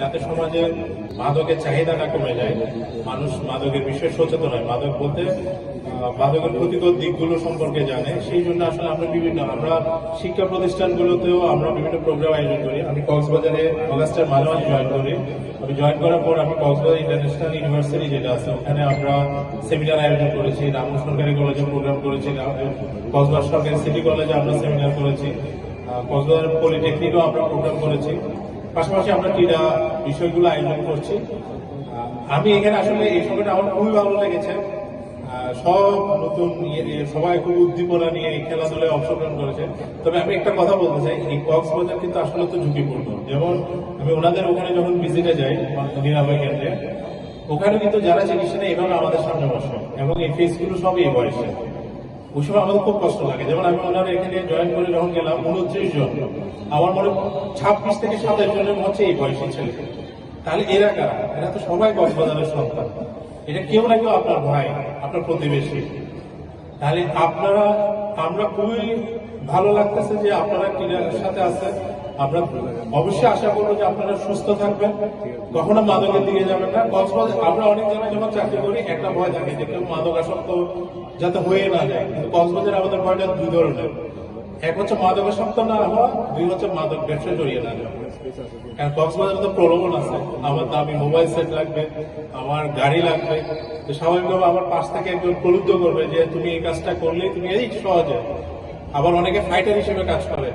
যাতে সমাজে মাদকের চাহিদাটা কমে যায়, মানুষ মাদকের বিষয়ে সচেতন হয়। মাদক বলতে মাদকের ক্ষতিকর দিকগুলো সম্পর্কে জানে। সেই জন্য আসলে আমরা বিভিন্ন, আমরা শিক্ষা প্রতিষ্ঠানগুলোতেও আমরা বিভিন্ন প্রোগ্রাম আয়োজন করি। আমি কক্সবাজারে অগাস্টের মাঝামাঝি জয়েন করি। আমি জয়েন করার পর আমি কক্সবাজার ইন্টারন্যাশনাল ইউনিভার্সিটি যেটা আছে, ওখানে আমরা সেমিনার আয়োজন করেছি। রামু সরকারি কলেজে প্রোগ্রাম করেছি। কক্সবাজার সরকারি সিটি কলেজে আমরা সেমিনার করেছি। কক্সবাজার পলিটেকনিকও আমরা প্রোগ্রাম করেছি। পাশাপাশি আমরা ক্রীড়া বিষয়গুলো আয়োজন করছি। আমি এখানে আসলে এই সময়টা আমার খুবই ভালো লেগেছে। সব নতুন ইয়ে সবাই খুব উদ্দীপনা নিয়ে এই খেলাধুলায় অংশগ্রহণ করেছে। তবে আমি একটা কথা বলতে চাই, এই কক্সবাজার কিন্তু আসলে তো ঝুঁকিপূর্ণ। যেমন আমি ওনাদের ওখানে যখন ভিজিটে যাই, নিরাময় কেন্দ্রে, ওখানে কিন্তু যারা চিকিৎসা নেই এভাবে আমাদের সামনে বসে এবং এই ফেসগুলো সবই এই বয়সে। ওই সময় আমাদের খুব কষ্ট লাগে। যেমন আমি ওনার এখানে জয়েন করে যখন গেলাম, উনত্রিশ জন। আমার মনে ছাব্বিশ থেকে সাতাশ জনের মধ্যে এই বয়সী ছেলে। তাহলে এরা কারা? এরা তো সবাই কক্সবাজারের সন্তান। এটা কেউ না কেউ আপনার ভাই, আপনার প্রতিবেশী। তাহলে আপনারা, আমরা খুবই ভালো লাগতেছে যে আপনারা ক্রীড়ার সাথে আছেন। আমরা অবশ্যই আশা করব যে আপনারা সুস্থ থাকবেন। কখনো মাদকের দিকে যাবেন না। কক্সবাজার, আমরা অনেক জায়গায় যখন চাকরি করি, একটা ভয় থাকে যে কেউ মাদক আসক্ত যাতে হয়ে না যায়। কিন্তু কক্সবাজার আমাদের ভয়টা দুই ধরনের। এক হচ্ছে মাদকের মাদকাসক্ত না হওয়া দুই হচ্ছে মাদক ব্যবসা জড়িয়ে না যাওয়া কারণ কক্সবাজারে তো প্রলোভন আছে। আমার দামি মোবাইল সেট লাগবে, আমার গাড়ি লাগবে। তো স্বাভাবিকভাবে আমার পাশ থেকে একজন প্রলুব্ধ করবে যে, তুমি এই কাজটা করলেই তুমি এই সহজে। আবার অনেকে ফাইটার হিসেবে কাজ করে।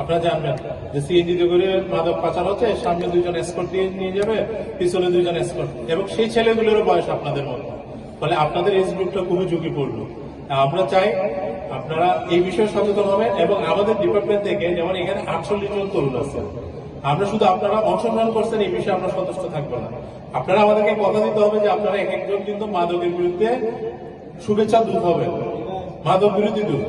আপনারা জানবেন যে সিএনজি করে মাদক পাচার হচ্ছে, সামনে দুইজন এসকর্ট দিয়ে নিয়ে যাবে, পিছনে দুইজন এসকর্ট এবং সেই ছেলেগুলোরও বয়স আপনাদের মতো। ফলে আপনাদের এজ গ্রুপটা খুবই ঝুঁকিপূর্ণ। আমরা চাই আপনারা এই বিষয়ে সচেতন হবেন এবং আমাদের ডিপার্টমেন্ট থেকে যেমন এখানে আটচল্লিশ জন তরুণ আছেন আমরা শুধু আপনারা অংশগ্রহণ করছেন, এই বিষয়ে আমরা সন্তুষ্ট থাকব না। আপনারা আমাদেরকে কথা দিতে হবে যে আপনারা এক একজন কিন্তু মাদকের বিরুদ্ধে শুভেচ্ছা দূত হবেন, মাদক বিরোধী দূত